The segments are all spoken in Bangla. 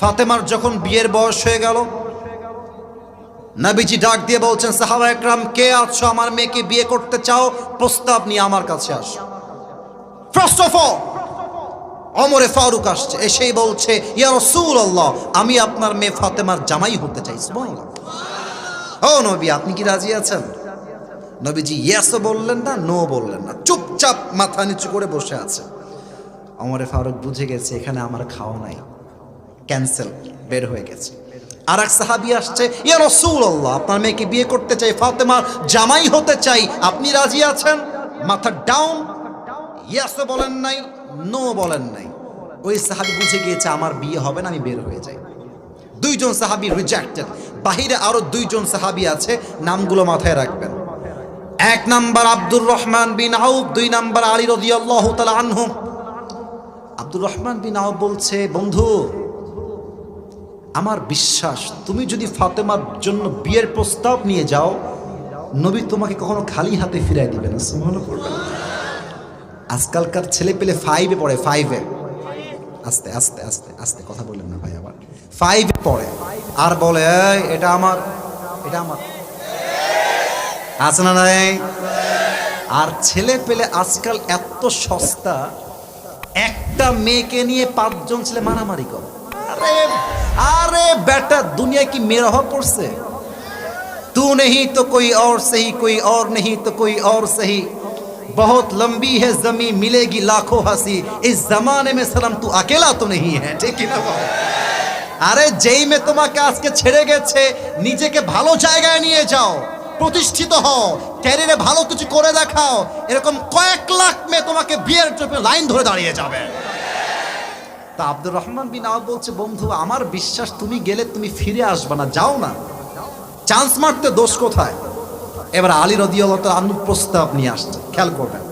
ফাতেমার যখন বিয়ের বয়স হয়ে গেল, নাবিজি ডাক দিয়ে বলছেন, সাহাবা একরাম, কে আছো? আমার মেয়েকে বিয়ে করতে চাও? প্রস্তাব নিয়ে আমার কাছে আস। ফার্স্ট অফ অল অমরে ফারুক আসছে। এসেই বলছে, ইয়া রসুল আল্লাহ আমি আপনার মেয়ে ফাতেমার জামাই হতে চাই। ও নবী, আপনি কি রাজি আছেন? নবীজি ইয়েসও বললেন না নো বললেন না। চুপচাপ মাথা নিচু করে বসে আছে। অমরে ফারুক বুঝে গেছে, এখানে আমার খাওয়া নাই। ক্যান্সেল, বের হয়ে গেছে। আর এক সাহাবি আসছে, ইয়া রসুল আল্লাহ আপনার মেয়েকে বিয়ে করতে চাই ফাতেমার জামাই হতে চাই, আপনি রাজি আছেন? মাথা ডাউন ইয়াসও বলেন নাই নো বলেন নাই। ওই সাহাবি বুঝে গিয়েছে, আমার বিয়ে হবে না, আমি বের হয়ে যাই। দুইজন সাহাবি রিজেক্টেড বাহিরে আরও দুইজন সাহাবি আছে, নামগুলো মাথায় রাখবেন। এক number Abdur Rahman bin Auf, দুই নাম্বার আলী রাদিয়াল্লাহু তাআলা আনহু। আব্দুর রহমান বিন আউফ বলছে, বন্ধু আমার বিশ্বাস, তুমি যদি ফাতেমার জন্য বিয়ের প্রস্তাব নিয়ে যাও, নবী তোমাকে কখনো খালি হাতে ফিরাই দিবে না পড়বেন আজকালকার ছেলে পেলে ফাইভে পড়ে ফাইভে আস্তে আস্তে আস্তে আস্তে, কথা বললেন না ভাই আবার। ফাইভে পড়ে। আর বলে এটা আমার এটা আমার। আছে না নাই? আর ছেলে পেলে আজকাল এত সস্তা, একটা মেয়েকে নিয়ে পাঁচজন ছেলে মারামারি করে। আরে আরে বেটা দুনিয়া কি মেয়ের অভাব পড়ছে तू नहीं तो कोई और सही कोई और नहीं तो कोई और सही बहुत लंबी है जमी मिलेगी लाखों हंसी इस जमाने में सलम तू अकेला तो नहीं है ঠিক কি না বল? আরে যেই মে তোমাকে আজকে ছেড়ে গেছে নিজেকে ভালো জায়গায় নিয়ে যাও প্রতিষ্ঠিত হও ক্যারিয়ারে ভালো কিছু করে দেখাও এরকম কয়েক লাখ মেয়ে তোমাকে বিয়ের জন্য লাইন ধরে দাঁড়িয়ে যাবে তা আব্দুর রহমান বিন আওয়াব বলছে, বন্ধু, আমার বিশ্বাস, তুমি গেলে তুমি ফিরে আসবে না, যাও না। চান্স মারতে দোষ কোথায়? এবার আলী রদিয়াল্লাহ আনু প্রস্তাব নিয়ে আসছে, খেয়াল করবেন।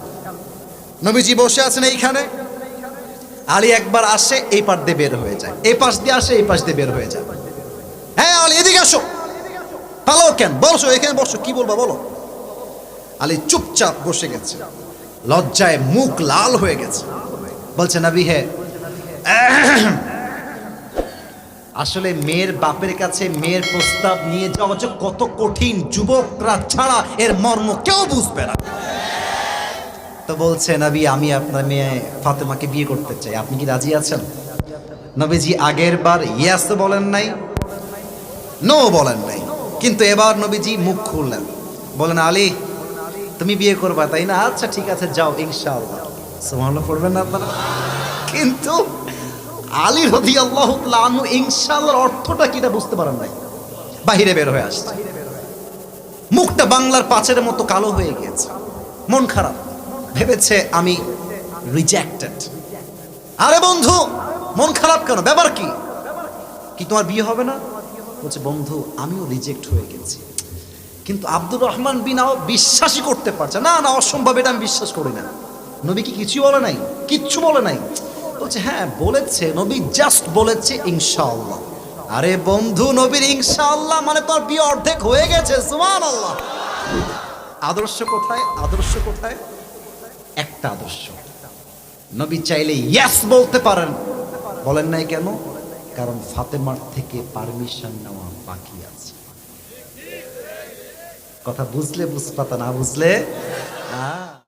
নবীজি বসে আছেন এইখানে। আলী একবার আসে, এই পাশ দিয়ে বের হয়ে যায়। এই পাশ দিয়ে আসে, এই পাশ দিয়ে বের হয়ে যায়। হ্যাঁ আলী, এদিকে আসো। পালাও কেন? বসো, এখানে বসো, কি বলব বলো? আলী চুপচাপ বসে গেছে। লজ্জায় মুখ লাল হয়ে গেছে। বলছে, নবী হে আসলে মেয়ের বাপের কাছে মেয়ের প্রস্তাব নিয়ে যাওয়া যে কত কঠিন যুবকরা ছাড়া এর মর্ম কেউ বুঝবে না। তো বলছে, নবী, আমি আপনার মেয়ে ফাতেমাকে বিয়ে করতে চাই। আপনি কি রাজি আছেন? নবীজি আগের বার ইয়াস বলেন নাই নো বলেন নাই। কিন্তু এবার নবীজি মুখ খুললেন। বলেন, আলী, তুমি বিয়ে করবা, তাই না? আচ্ছা ঠিক আছে, যাও, ইনশাআল্লাহ। সুবহানাল্লাহ, পড়বেন না আপনারা? কিন্তু আলী রদি আল্লাহ আনু ইনশাআল্লাহর অর্থটা কিটা বুঝতে পারেন নাই? বাহিরে বের হয়ে আসছে। মুখটা বাংলার পাঁচের মতো কালো হয়ে গিয়েছে মন খারাপ। ভেবেছে আমি রিজেক্টেড আরে বন্ধু, মন খারাপ কেন? ব্যাপার কি? কি তোমার বিয়ে হবে না? বলছে, বন্ধু, আমিও রিজেক্ট হয়ে গেছি। কিন্তু আব্দুর রহমান বিনাও বিশ্বাসই করতে পারছে না না, অসম্ভব, এটা আমি বিশ্বাস করি না। নবী কি কিছু বলে নাই? কিচ্ছু বলে নাই। বলছে হ্যাঁ বলেছে, নবী জাস্ট বলেছে, ইনশাআল্লাহ। আরে বন্ধু, নবীর ইনশাআল্লাহ মানে তোর বিয়ে অর্ধেক হয়ে গেছে সুমান আল্লাহ আদর্শ কোথায়? আদর্শ কোথায়? একটা আদর্শ। নবী চাইলে ইয়াস বলতে পারেন। বলেন নাই কেন? কারণ ফাতেমার থেকে পারমিশন নেওয়া বাকি আছে। কথা বুঝলে, বুঝপাতা না বুঝলে?